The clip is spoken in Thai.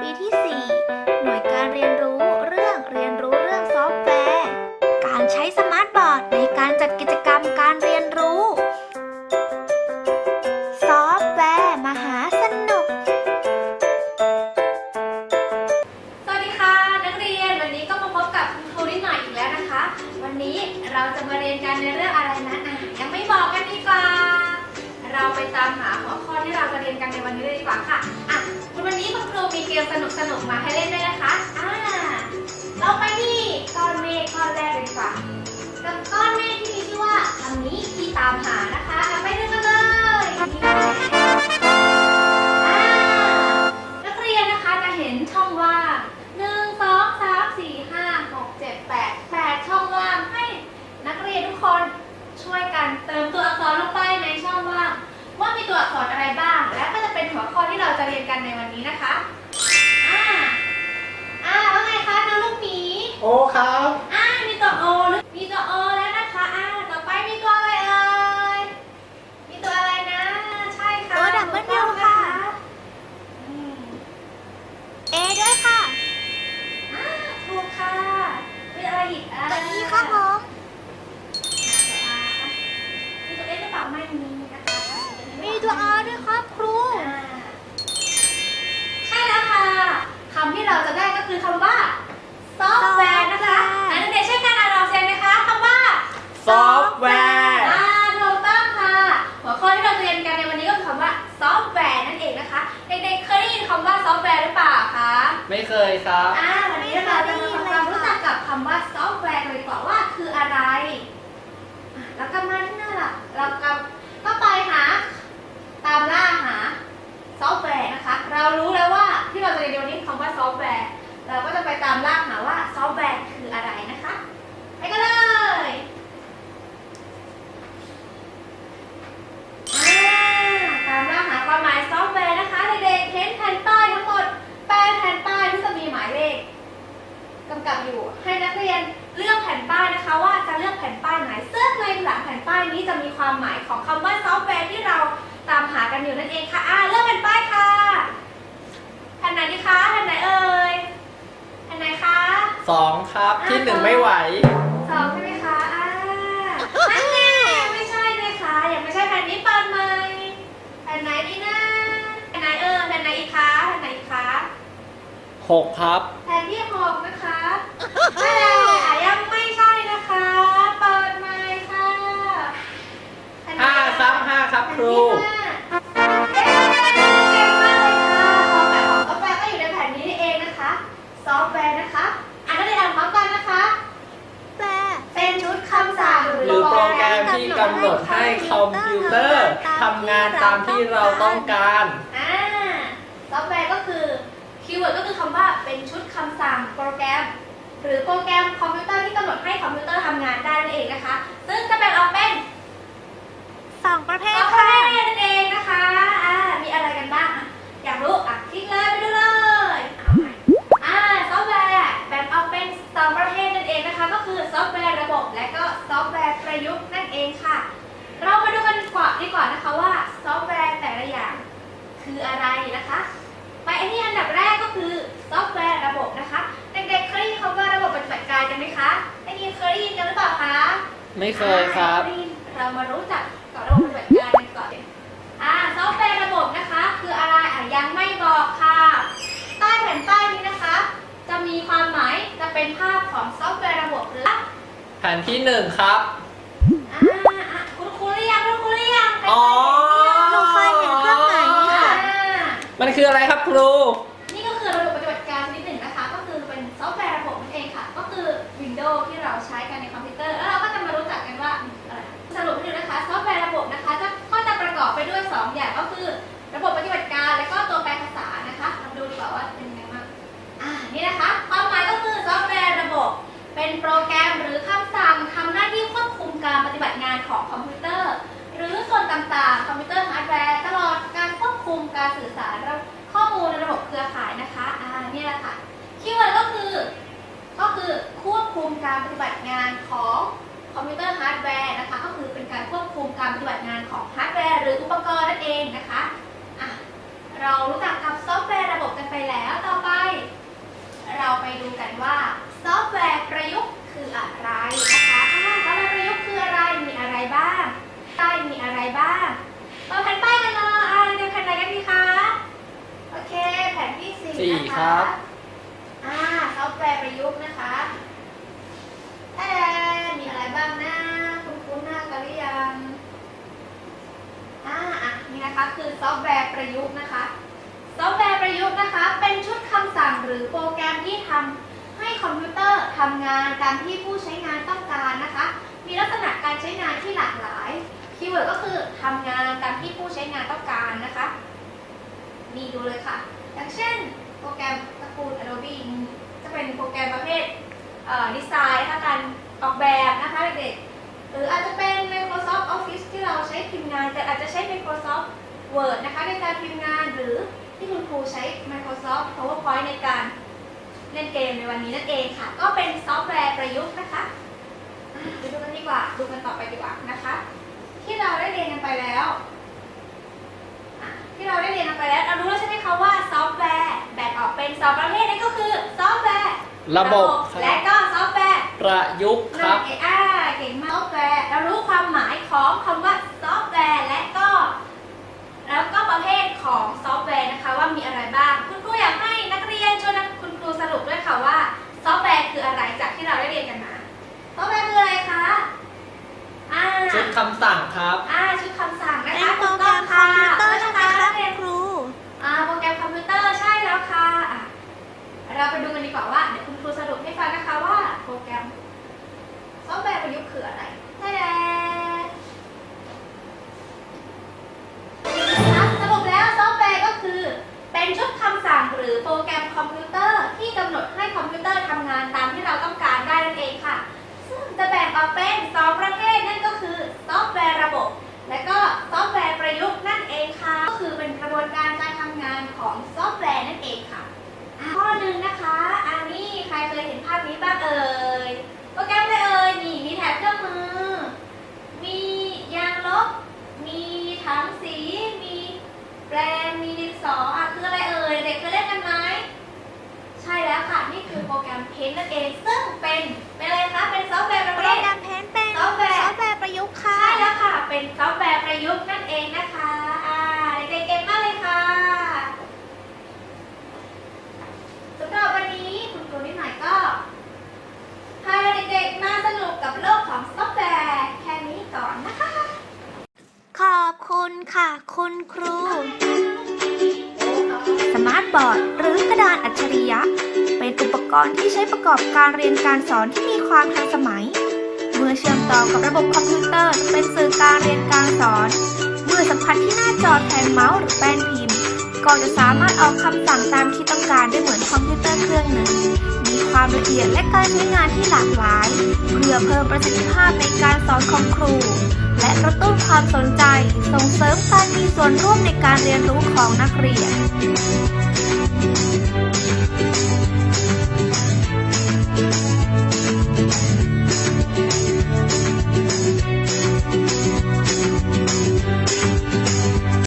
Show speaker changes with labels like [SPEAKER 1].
[SPEAKER 1] ปีที่ 4 หน่วยการเรียนรู้เรื่องเรียนรู้เรื่องซอฟต์แวร์ การใช้สมาร์ทบอร์ดในการจัดกิจกรรมการเรียนรู้ ซอฟต์แวร์มหาสนุก
[SPEAKER 2] สวัสดีค่ะ นักเรียนวันนี้ก็มาพบกับคุณครูนิดหน่อยอีกแล้วนะคะ วันนี้เราจะมาเรียนกันในเรื่องอะไรนะอะยังไม่บอกกันดีกว่า เราไปตามหาหัวข้อที่เราจะเรียนกันในวันนี้เลยดีกว่าค่ะ มีเกมสนุกๆมาให้เล่นด้วยนะคะอ่าเราไปที่ก้อนเมฆก้อนแรกเลยดีกว่ากับก้อนเมฆที่มีชื่อว่าคำนี้ที่ตามหานะ ครับอ่ามีตัวโอหรือมีตัวโอแล้วนะคะอ่าต่อไปมีตัวอะไรเอ่ย มีตัวอะไรนะ ใช่ค่ะ
[SPEAKER 1] ตัว W
[SPEAKER 2] ถูกต้องน
[SPEAKER 1] ค่ะ
[SPEAKER 2] อืม
[SPEAKER 1] เอด้วยค่ะ
[SPEAKER 2] อ่าถูกค่ะมีอะไรอีกอะ
[SPEAKER 1] ตัวอีครับผม
[SPEAKER 2] มีตัวเอหรือเปล่าไม่มีนะคะ
[SPEAKER 1] มีตัวอาด้วยครับครู
[SPEAKER 2] อ่าใช่แล้วค่ะคำที่เราจะได้ก็คือคำว่า ซอฟต์แวร์
[SPEAKER 3] ซอฟต์แวร์
[SPEAKER 2] อ่าถูกต้องค่ะ หัวข้อที่เราเรียนกันในวันนี้ก็คือคำว่าซอฟต์แวร์นั่นเองนะคะ เด็กๆเคยได้ยินคำว่าซอฟต์แวร์หรือเปล่าคะ
[SPEAKER 3] ไม่เคยครับ
[SPEAKER 2] อ่า วันนี้เราจะมาทำความรู้จักกับคำว่าซอฟต์แวร์กันเลยดีกว่าว่าคืออะไรอะแล้วก็มาที่หน้าหลักเราก็ก็ไปหา ตามล่าหาซอฟต์แวร์นะคะ เรารู้แล้วว่าที่เราจะเรียนในวันนี้คำว่าซอฟต์แวร์ เราก็จะไปตามล่าหาว่าซอฟต์แวร์คืออะไรนะคะไปกันเลยอ่าตามล่าหาความหมายซอฟต์แวร์นะคะเด็กๆเห็นแผ่นป้ายทั้งหมดแปดแผ่นป้ายที่จะมีหมายเลขกำกับอยู่ให้นักเรียนเลือกแผ่นป้ายนะคะ ว่าจะเลือกแผ่นป้ายไหนซึ่งในหลังแผ่นป้ายนี้จะมีความหมายของคำว่าซอฟต์แวร์ที่เราตามหา กันอยู่นั่นเองค่ะอ่าเลือกแผ่นป้ายค่ะแผ่นไหนดีคะแผ่นไหนเอ่ยแผ่นไหนคะ
[SPEAKER 3] สองครับที่หนึ่งไม่ไหว
[SPEAKER 2] สองใช่ไหมคะอ่านั่นแน่ไม่ใช่เลยค่ะยังไม่ใช่แผ่นนี้เปิดใหม่แผ่นไหนดีนะแผ่นไหนเออแผ่นไหนอีกคะแผ่นไหนอีกคะ
[SPEAKER 3] หกครับ
[SPEAKER 2] ที่กำ
[SPEAKER 3] หนดให้คอมพิวเตอร์ทำงานตามที่เราต้องการ
[SPEAKER 2] อ่าซอฟต์แวร์ก็คือคีย์เวิร์ดก็คือคำว่าเป็นชุดคำสั่งโปรแกรม หรือโปรแกรมคอมพิวเตอร์ที่กำหนดให้คอมพิวเตอร์ทำงานได้นั่นเองนะคะ ไม่เคยครับอ่าได้ยินเรา
[SPEAKER 3] มา
[SPEAKER 2] รู้จักกับระบบปฏิบัติการกันก่อนอ่าซอฟต์แวร์ระบบนะคะ คืออะไรอะยังไม่บอกค่ะ ใต้แผ่นป้ายนี้นะคะ จะมีความหมายจะเป็นภาพของซอฟต์แวร์ระบบหรือ
[SPEAKER 3] แผ่นที่หนึ่งครับ
[SPEAKER 2] อ่าอะคุณครูหรือยังคุณครูหรือยังใคร
[SPEAKER 3] อ๋อ
[SPEAKER 1] หนูเคยเห็นเครื่องหมายนี้ค่ะ
[SPEAKER 2] อ่ามันคืออะไรครับครูนี่ ควบคุมการปฏิบัติงานของคอมพิวเตอร์ฮาร์ดแวร์นะคะ ก็คือเป็นการควบคุมการปฏิบัติงานของฮาร์ดแวร์หรืออุปกรณ์นั่นเองนะคะะเรารู้จักกับซอฟต์แวร์ระบบกันไปแล้ว ต่อไป เราไปดูกันว่าซอฟต์แวร์ประยุกต์คืออะไรนะคะซอฟต์แวร์ประยุกต์คืออะไร มีอะไรบ้างใต้มีอะไรบ้างเปิดแผ่นป้ายกันเลยอ่าเดี๋ยวแผ่นไหนกันดีคะ โอเค แผ่นที่สี่นะ
[SPEAKER 3] คะ บ
[SPEAKER 2] อ่าซอฟต์แวร์ประยุกต์นะคะเอ๊ะมีอะไรบ้างนะคุณคุ้นๆหน้ากันหรือยัง อ่าอะนี่นะคะคือซอฟต์แวร์ประยุกต์นะคะ ซอฟต์แวร์ประยุกต์นะคะ เป็นชุดคำสั่งห รือโปรแกรมที่ทำให้คอมพิวเตอร์ทำงานตามที่ผู้ใช้งานต้องการนะคะ มีลักษณะการใช้งานที่หลากหลาย คีย์เวิร์ดก็คือทำงานตามที่ผู้ใช้งานต้องการนะคะ มีดูเลยค่ะ อย่างเช่น โปรแกรมตระกูล Adobe จะเป็นโปรแกรมประเภทดีไซน์นะคะการออกแบบนะคะเด็กๆ หรืออาจจะเป็น Microsoft Office ที่เราใช้พิมพ์งาน แต่อาจจะใช้ Microsoft Word นะคะในการพิมพ์งานหรือ ที่คุณครูใช้ Microsoft PowerPoint ในการเล่นเกมในวันนี้นั่นเองค่ะ ก็เป็นซอฟต์แวร์ประยุกต์นะคะอะไปดูกันดีกว่า ดูกันต่อไปดีกว่านะคะ ที่เราได้เรียนกันไปแล้วอะที่เราได้เรียนกันไปแล้วเรารู้แล้วใช่ไหมคะว่าซอฟต์แวร์แบ่งออกเป็นสองประเภทนั่นก็คือซอฟต์แวร์
[SPEAKER 3] ระบบค
[SPEAKER 2] และ
[SPEAKER 3] รับ
[SPEAKER 2] ก็ซอฟต์แวร์
[SPEAKER 3] ประยุกต์ค
[SPEAKER 2] นั่
[SPEAKER 3] รั
[SPEAKER 2] น
[SPEAKER 3] บ
[SPEAKER 2] เองอ่าเก่งมากซอฟต์แวร์เรารู้ความหมายของคำว่าซอฟต์แวร์และก็ แล้วก็ประเภท ของซอฟต์แวร์นะคะว่ามีอะไรบ้าง คุณครูอยากให้นักเรียนช่วยนักคุณครูสรุปด้วยค่ะว่า ซอฟต์แวร์คืออะไรจากที่เราได้เรียนกันมา ซอฟต์แวร์คืออะไรคะอ่า
[SPEAKER 3] ชุดคำสั่งครับ
[SPEAKER 2] อ่าชุดคำสั่งนะ
[SPEAKER 1] เป็น
[SPEAKER 2] คะ
[SPEAKER 1] โปรแกรมคอมพิวเตอร์
[SPEAKER 2] ถู
[SPEAKER 1] ใช่
[SPEAKER 2] ก
[SPEAKER 1] ไหม
[SPEAKER 2] ต้อง
[SPEAKER 1] คะ
[SPEAKER 2] ค่ะ
[SPEAKER 1] คุณครู
[SPEAKER 2] อ่าโปรแกรมคอมพิวเตอร์ใช่แล้วค่ะอะเราไปดูกันดีกว่าว่า ออกเป็นสองประเภทนั่นก็คือซอฟต์แวร์ระบบ และก็ซอฟต์แวร์ประยุกต์นั่นเองค่ะ ก็คือเป็นกระบวนการการทำงานของซอฟต์แวร์นั่นเองค่ะ ข้อหนึ่งนะคะอันนี้ใครเคยเห็นภาพนี้บ้างเอ่ยโปรแกรมอะไรเอ่ยนี่มีแถบเครื่องมือ มียางลบ มีถังสี มีแปรงมีดินสออะคืออะไรเอ่ยเด็กเคยเล่นกันไหมใช่แล้วค่ะนี่คือโปรแกรมเพนนั่นเอง ซึ่งเป็นเป็นอะไรคะ เป็นซอฟต์แวร์ประ
[SPEAKER 1] โป
[SPEAKER 2] เภ
[SPEAKER 1] ร
[SPEAKER 2] ท
[SPEAKER 1] แกรมเพนเป็น
[SPEAKER 2] ซอฟต์แวร์
[SPEAKER 1] ซอฟต์แวร์ประยุกต์ค่ะ
[SPEAKER 2] ใช่แล้วค่ะ เป็นซอฟต์แวร์ประยุกต์นั่นเองนะคะ อ่า เด็กๆเก่งมากเลยค่ะสำหรับวันนี้คุณครูนิดหน่อยก็พาเด็กๆมาสนุกกับโลกของซอฟต์แวร์แค่นี้ก่อนนะคะ
[SPEAKER 1] ขอบคุณ คุณครู สมาร์ทบอร์ด หรือกระดานอัจฉริยะ เป็นอุปกรณ์ที่ใช้ประกอบการเรียนการสอนที่มีความทันสมัย เมื่อเชื่อมต่อกับระบบคอมพิวเตอร์จะเป็นสื่อการเรียนการสอน เมื่อสัมผัสที่หน้าจอแทนเมาส์หรือแป้นพิมพ์ ก็จะสามารถออกคำสั่งตามที่ต้องการได้เหมือนคอมพิวเตอร์เครื่องหนึ่ง มีความละเอียดและการใช้งานที่หลากหลาย เพื่อเพิ่มประสิทธิภาพในการสอนของครู และกระตุ้นความสนใจ ส่งเสริมการมีส่วนร่วมในการเรียนรู้ของนักเรียน